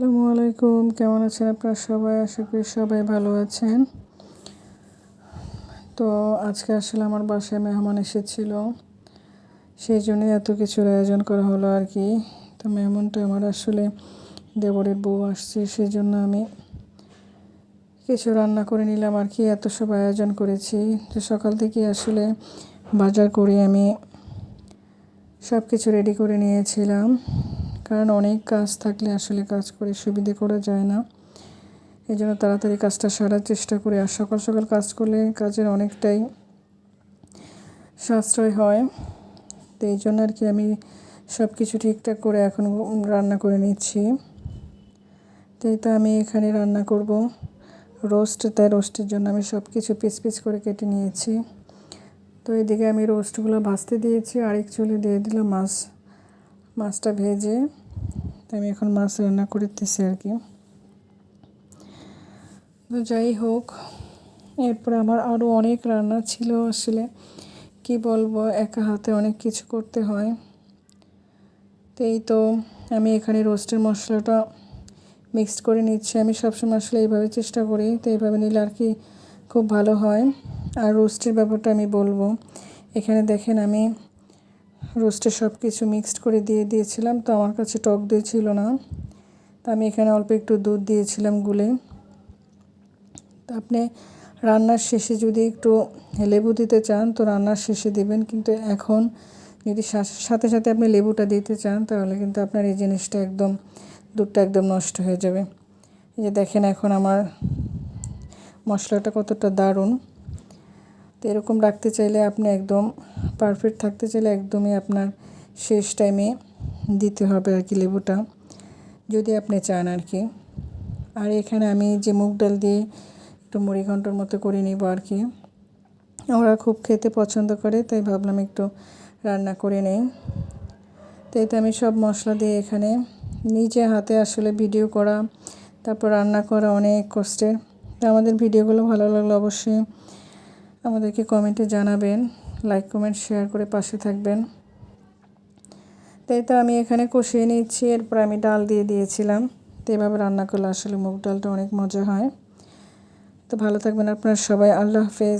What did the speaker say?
আসসালামু আলাইকুম। কেমন আছেন আপনারা সবাই? আশা করি সবাই ভালো আছেন। তো আজকে আসলে আমার বাসায় মেহমান এসেছিল। সেই জন্য এত কিছুর আয়োজন করা হলো আর কি। তো মেহমানটা আমার আসলে দেবরের বউ আসছে, সেই জন্য আমি কিছু রান্না করে নিলাম আর কি। এত সব আয়োজন করেছি। তো সকাল থেকে আসলে বাজার করে আমি সব কিছু রেডি করে নিয়েছিলাম। কারণ অনেক কাজ থাকলে আসলে কাজ করে সুবিধে করা যায় না। এই জন্য তাড়াতাড়ি কাজটা সারার চেষ্টা করি আর সকাল সকাল কাজ করলে কাজের অনেকটাই সাশ্রয় হয়। তো এই জন্য আর কি আমি সব কিছু ঠিকঠাক করে এখন রান্না করে নিচ্ছি। তো এই তো আমি এখানে রান্না করব। রোস্ট, তাই রোস্টের জন্য আমি সব কিছু পিস পিস করে কেটে নিয়েছি। তো এদিকে আমি রোস্টগুলো ভাজতে দিয়েছি, আরেক চুলে দিয়ে দিলাম মাছ। মাছটা ভেজে তো আমি এখন মাছ রান্না করতেছি আর কি। তো যাই হোক, এরপরে আমার আরও অনেক রান্না ছিল আসলে। কি বলব, একা হাতে অনেক কিছু করতে হয়। তো এই তো আমি এখানে রোস্টের মশলাটা মিক্সড করে নিচ্ছি। আমি সবসময় আসলে এইভাবে চেষ্টা করি, তো এইভাবে নিলে আর কি খুব ভালো হয়। আর রোস্টের ব্যাপারটা আমি বলব। এখানে দেখেন আমি রোস্টে সব কিছু মিক্সড করে দিয়ে দিয়েছিলাম, তো আমার কাছে টক দই ছিল না। তো আমি এখানে অল্প একটু দুধ দিয়েছিলাম গুলে। তো আপনি রান্নার শেষে যদি একটু লেবু দিতে চান, তো রান্নার শেষে দেবেন, কিন্তু এখন যদি সাথে সাথে আপনি লেবুটা দিতে চান, তাহলে কিন্তু আপনার এই জিনিসটা একদম, দুধটা একদম নষ্ট হয়ে যাবে। এই যে দেখেন এখন আমার মশলাটা কতটা দারুণ। তো এরকম রাখতে চাইলে আপনি একদম পারফেক্ট থাকতে চাইলে একদমই আপনার শেষ টাইমে দিতে হবে আর কি লেবুটা, যদি আপনি চান আর কি। আর এখানে আমি যে মুগ ডাল দিয়ে একটু মুড়ি ঘণ্টার মতো করে নিব আর কি। ওরা খুব খেতে পছন্দ করে, তাই ভাবলাম একটু রান্না করে নেই। তো আমি সব মশলা দিয়ে এখানে নিজে হাতে আসলে ভিডিও করা, তারপর রান্না করা অনেক কষ্টের। তো আমাদের ভিডিওগুলো ভালো লাগলে অবশ্যই আমাদেরকে কমেন্টে জানাবেন লাইক কমেন্ট শেয়ার করে পাশে থাকবেন। তাই তো আমি এখানে কষিয়ে নিচ্ছি, এরপর আমি ডাল দিয়ে দিয়েছিলাম। তো এভাবে রান্না করলে আসলে মুগ ডালটা অনেক মজা হয়। তো ভালো থাকবেন আপনারা সবাই, আল্লাহ হাফেজ।